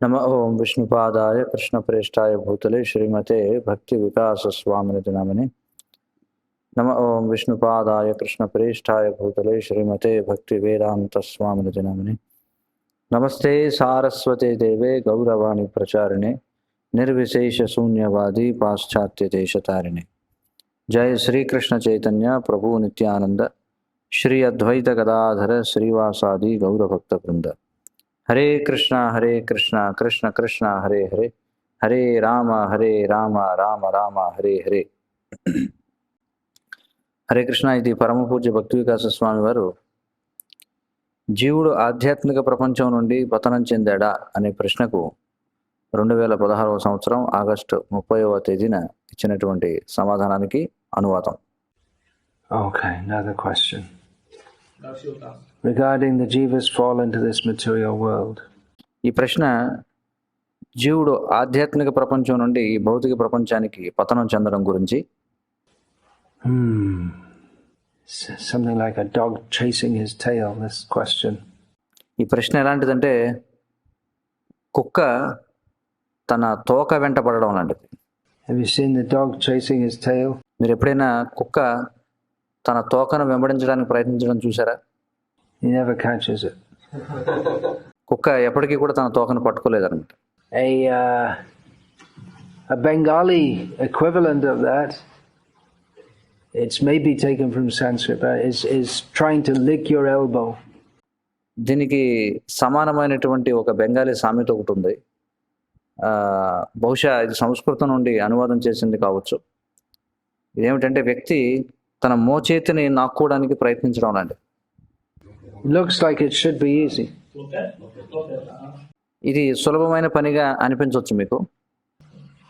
नम ओं विष्णुपादाय कृष्णप्रेष्ठाय भूतले श्रीमते भक्ति विकास स्वामिनिति नामिने नम ओं विष्णुपादाय कृष्णप्रेष्ठाय भूतले श्रीमते भक्ति वेदांत स्वामिनिति नामिने नमस्ते सारस्वते देवे गौरवाणी प्रचारिणे निर्विशेष शून्यवादी జయ శ్రీకృష్ణ చైతన్య ప్రభు నిత్యానంద శ్రీ అద్వైత గదాధర శ్రీవాసాది గౌరభక్త బృంద. హరే కృష్ణ హరే కృష్ణ కృష్ణ కృష్ణ హరే హరే హరే రామ హరే రామ రామ రామ హరే హరే. హరే కృష్ణ ఇది పరమపూజ్య భక్తి వికాస స్వామి వారు జీవుడు ఆధ్యాత్మిక ప్రపంచం నుండి పతనం చెందాడా అనే ప్రశ్నకు రెండు వేల పదహారవ సంవత్సరం ఆగస్టు ముప్పైవ తేదీన ఇచ్చినటువంటి సమాధానానికి అనువాదం. Okay another question regarding the jivas fall into this material world ఈ ప్రశ్న జీవుడు ఆధ్యాత్మిక ప్రపంచం నుండి ఈ భౌతిక ప్రపంచానికి పతనం చెందడం గురించి. Something like a dog chasing his tail this question ఈ ప్రశ్న ఎలాంటిదంటే కుక్క తన తోక వెంట పడడం లాంటిది Have you seen the dog chasing his tail? మీరు ఎప్పుడైనా కుక్క తన తోకను వెంబడించడానికి ప్రయత్నించడం చూసారా He never catches it. కుక్క ఎప్పటికీ కూడా తన తోకను పట్టుకోలేదన్నమాట A uh, a Bengali equivalent of that. It's maybe taken from Sanskrit, but is is trying to lick your elbow. దీనికి సమానమైనటువంటి ఒక బెంగాలీ సామెత ఒకటి ఉంది బహుశా ఇది సంస్కృతం నుండి అనువాదం చేసింది కావచ్చు. ఇదేమిటంటే వ్యక్తి తన మోచేతిని నాక్కోవడానికి ప్రయత్నించడం అండి looks like it should be easy ఇది సులభమైన పనిగా అనిపించవచ్చు మీకు.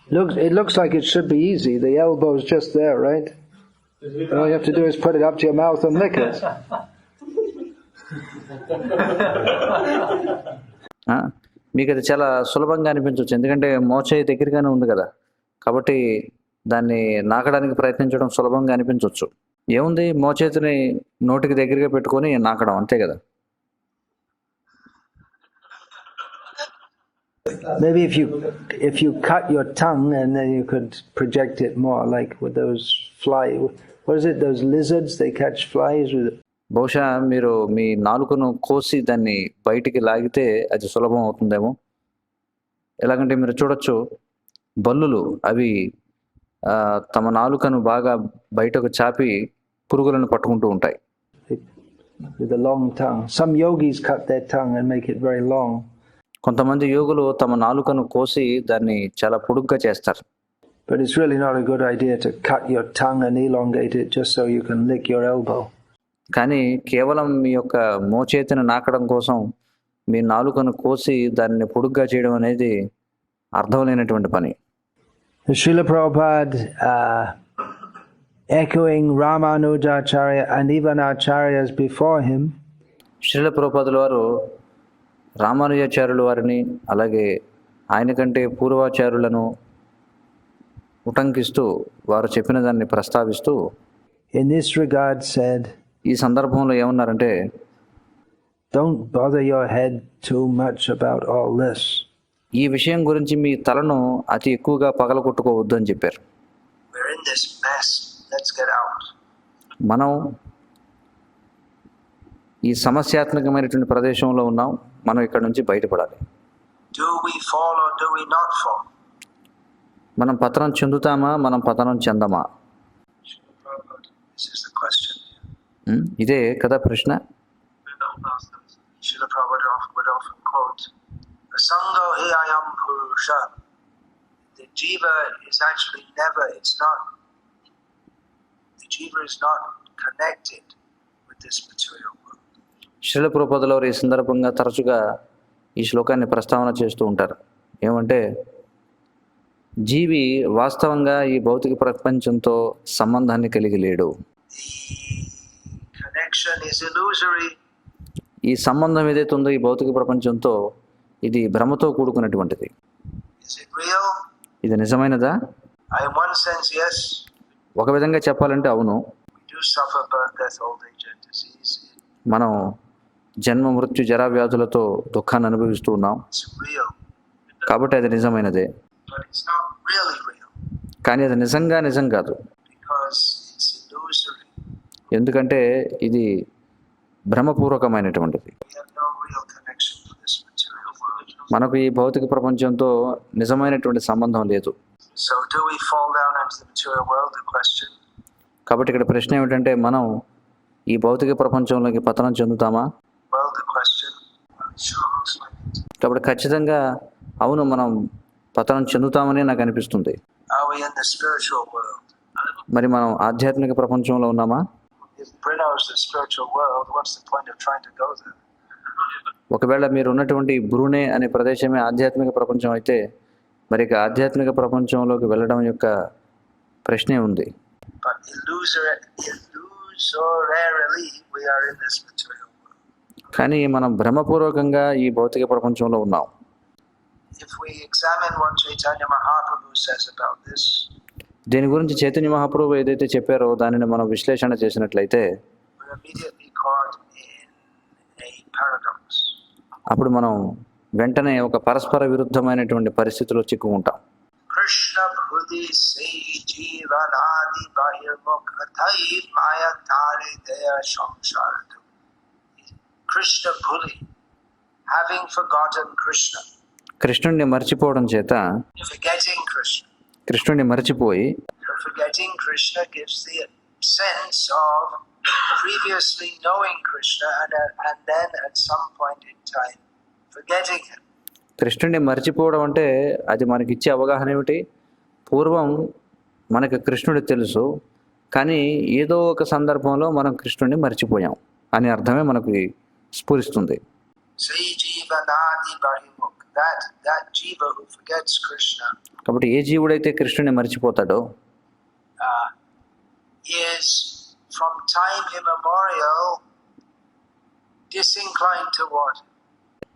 Looks looks like it should be easy the elbow is right all you have మీకు అది చాలా సులభంగా అనిపించవచ్చు ఎందుకంటే మోచేయి దగ్గరగానే ఉంది కదా కాబట్టి దాన్ని నాకడానికి ప్రయత్నించడం సులభంగా అనిపించవచ్చు ఏముంది మోచేతిని నోటికి దగ్గరగా పెట్టుకొని నాకడం అంతే కదా Maybe if you if you cut your tongue and then you could project it more, like with those fly. What is it? Those lizards they catch flies with. బహుశా మీరు మీ నాలుకను కోసి దాన్ని బయటికి లాగితే అది సులభం అవుతుందేమో. ఎలాగంటే మీరు చూడొచ్చు బల్లులు అవి తమ నాలుకను బాగా బయటకు చాపి పురుగులను పట్టుకుంటూ ఉంటాయి. కొంతమంది యోగులు తమ నాలుకను కోసి దాన్ని చాలా పొడుగ్గా చేస్తారు. But it's really not a good idea to cut your tongue and elongate it just so you can lick your elbow. కానీ కేవలం మీ యొక్క మోచేతిని నాకడం కోసం మీ నాలుకను కోసి దాన్ని పొడుగ్గా చేయడం అనేది అర్థం లేనటువంటి పని. Srila Prabhupada, uh, echoing Ramanujacharya and even acharyas before him, Srila ప్రభుపాదుల వారు రామానుజాచార్యుల వారిని అలాగే ఆయన కంటే పూర్వాచార్యులను ఉటంకిస్తూ వారు చెప్పిన దాన్ని ప్రస్తావిస్తూ in this regard said, ఈ సందర్భంలో ఏమన్నారంటే Don't bother your head too much about all this. ఈ విషయం గురించి మీ తలను అతి ఎక్కువగా పగలగొట్టుకోవద్దు అని చెప్పారు We're in this mess. Let's get out. మనం ఈ సమస్యాత్మకమైనటువంటి ప్రదేశంలో ఉన్నాం మనం ఇక్కడ నుంచి బయటపడాలి Do we fall or do we not fall? మనం పతనం చెందుతామా మనం పతనం చెందమా ఇదే కదా ప్రశ్న? శిల ప్రపదలో ఈ సందర్భంగా తరచుగా ఈ శ్లోకాన్ని ప్రస్తావన చేస్తూ ఉంటారు. ఏమంటే జీవి వాస్తవంగా ఈ భౌతిక ప్రపంచంతో సంబంధాన్ని కలిగి లేడు. ఈ సంబంధం ఏదైతే ఉందో ఈ భౌతిక ప్రపంచంతో ఇది భ్రమతో కూడుకున్నటువంటిది. ఇది నిజమైనదా? ఒక విధంగా చెప్పాలంటే అవును. మనం జన్మ మృత్యు జరా వ్యాధులతో దుఃఖాన్ని అనుభవిస్తూ ఉన్నాం. కాబట్టి అది నిజమైనదే. కానీ అది నిజంగా నిజం కాదు. ఎందుకంటే ఇది భ్రమపూర్వకమైనటువంటిది. మనకు ఈ భౌతిక ప్రపంచంతో నిజమైనటువంటి సంబంధం లేదు. కాబట్టి ఇక్కడ ప్రశ్న ఏమిటంటే మనం ఈ భౌతిక ప్రపంచంలోకి పతనం చెందుతామా? కాబట్టి ఖచ్చితంగా అవును మనం పతనం చెందుతామని నాకు అనిపిస్తుంది. మరి మనం ఆధ్యాత్మిక ప్రపంచంలో ఉన్నామా? if Bruno's ఒకవేళ మీరు ఉన్నటువంటి బ్రూనే అనే ప్రదేశమే ఆధ్యాత్మిక ప్రపంచం అయితే మరి ఇక ఆధ్యాత్మిక ప్రపంచంలోకి వెళ్ళడం యొక్క ప్రశ్నే ఉంది. కానీ మనం భ్రమపూర్వకంగా ఈ భౌతిక ప్రపంచంలో ఉన్నాం. దీని గురించి చైతన్య మహాప్రభు ఏదైతే చెప్పారో దానిని మనం విశ్లేషణ చేసినట్లయితే అప్పుడు మనం వెంటనే ఒక పరస్పర విరుద్ధమైనటువంటి పరిస్థితిలో చిక్కుకుంటాం. కృష్ణ భూతి శ్రీ కృష్ణ కృష్ణుణ్ణి మర్చిపోవడం చేత కృష్ణ కృష్ణుణ్ణి మరచిపోయి కృష్ణుణ్ణి మరచిపోవడం అంటే అది మనకి ఇచ్చే అవగాహన ఏమిటి? పూర్వం మనకు కృష్ణుడు తెలుసు కానీ ఏదో ఒక సందర్భంలో మనం కృష్ణుణ్ణి మరచిపోయాం అని అర్థమే మనకు స్ఫూరిస్తుంది. శ్రీ జీవనాది కాబట్టి ఏ జీవుడైతే కృష్ణుని మర్చిపోతాడో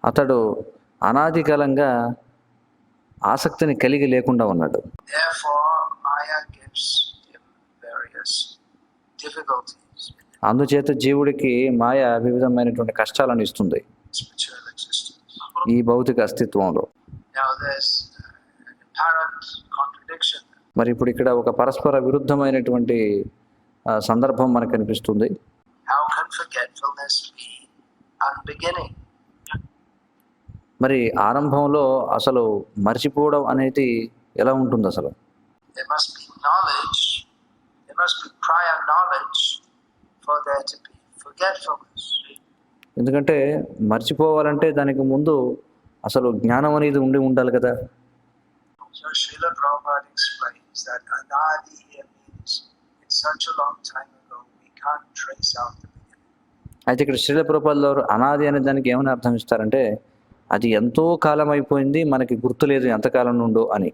అతడు అనాది అనాదికాలంగా ఆసక్తిని కలిగి లేకుండా ఉన్నాడు. అందుచేత జీవుడికి మాయ వివిధమైనటువంటి కష్టాలను ఇస్తుంది. ఈ భౌతిక అస్తిత్వంలో. మరి ఇప్పుడు ఇక్కడ ఒక పరస్పర విరుద్ధమైనటువంటి సందర్భం మనకు కనిపిస్తుంది మరి ఆరంభంలో అసలు మర్చిపోవడం అనేది ఎలా ఉంటుంది అసలు? Must be prior knowledge for there to be forgetfulness. ఎందుకంటే మర్చిపోవాలంటే దానికి ముందు అసలు జ్ఞానం అనేది ఉండి ఉండాలి కదా. అయితే ఇక్కడ శ్రీల ప్రభుపాల అనాది అనే దానికి ఏమైనా అర్థం ఇస్తారంటే అది ఎంతో కాలం అయిపోయింది మనకి గుర్తు లేదు ఎంతకాలం నుండో అని.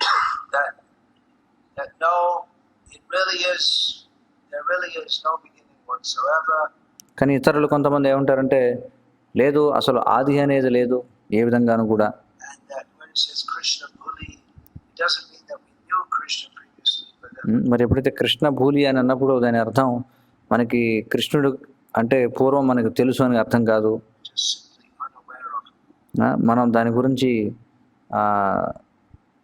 That no, it really is, there really is no beginning whatsoever. కానీ ఇతరులు కొంతమంది ఏమంటారంటే లేదు అసలు ఆది అనేది లేదు ఏ విధంగాను కూడా. మరి ఎప్పుడైతే కృష్ణ భూలి అని అన్నప్పుడు దాని అర్థం మనకి కృష్ణుడు అంటే పూర్వం మనకు తెలుసు అని అర్థం కాదు. మనం దాని గురించి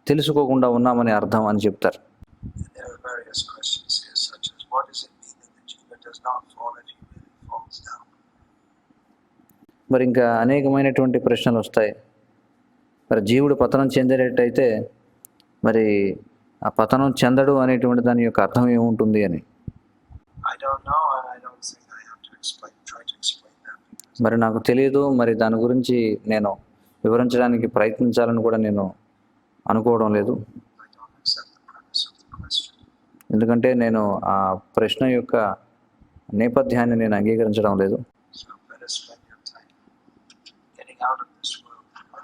తెలుసుకోకుండా ఉన్నామని అర్థం అని చెప్తారు And there are various questions here, such as what does it mean that the jiva does not fall if he really falls down? మరి ఇంకా అనేకమైనటువంటి ప్రశ్నలు వస్తాయి. మరి జీవుడు పతనం చెందేటట్టయితే మరి ఆ పతనం చెందడు అనేటువంటి దాని యొక్క అర్థం ఏముంటుంది అని? మరి నాకు తెలియదు. మరి దాని గురించి నేను వివరించడానికి ప్రయత్నించాలని కూడా నేను అనుకోవడం లేదు. ఎందుకంటే నేను ఆ ప్రశ్న యొక్క నేపథ్యాన్ని నేను అంగీకరించడం లేదు So better spend your time getting out of this world. Otherwise, you can spend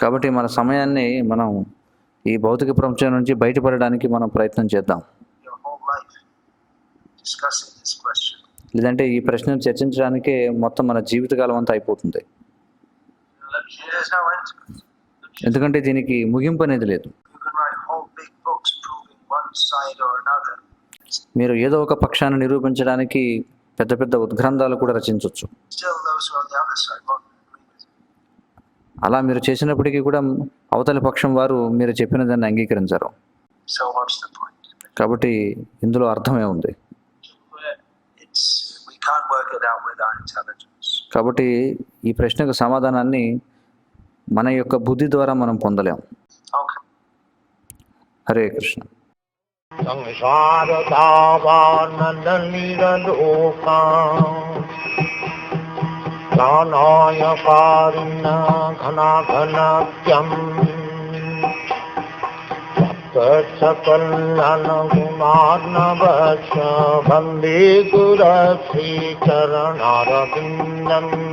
కాబట్టి మన సమయాన్ని మనం ఈ భౌతిక ప్రపంచం నుంచి బయటపడడానికి మనం ప్రయత్నం చేద్దాం. లేదంటే ఈ ప్రశ్నను చర్చించడానికే మొత్తం మన జీవితకాలం అంతా అయిపోతుంది. ఎందుకంటే దీనికి ముగింపు అనేది లేదు. మీరు ఏదో ఒక పక్షాన్ని నిరూపించడానికి పెద్ద పెద్ద ఉద్గ్రంథాలు కూడా రచించవచ్చు Still, those who are on the other side won't agree with you. అలా మీరు చేసినప్పటికీ కూడా అవతలి పక్షం వారు మీరు చెప్పిన దాన్ని అంగీకరించరు కాబట్టి ఇందులో అర్థమే ఉంది. కాబట్టి ఈ ప్రశ్నకు సమాధానాన్ని మన యొక్క బుద్ధి ద్వారా మనం పొందలేం. హరే కృష్ణ. प्राणाय कारुण्य घनाघनत्यम् सकलनगुणार्णवश वन्दे गुरश्रीचरणारविन्दम्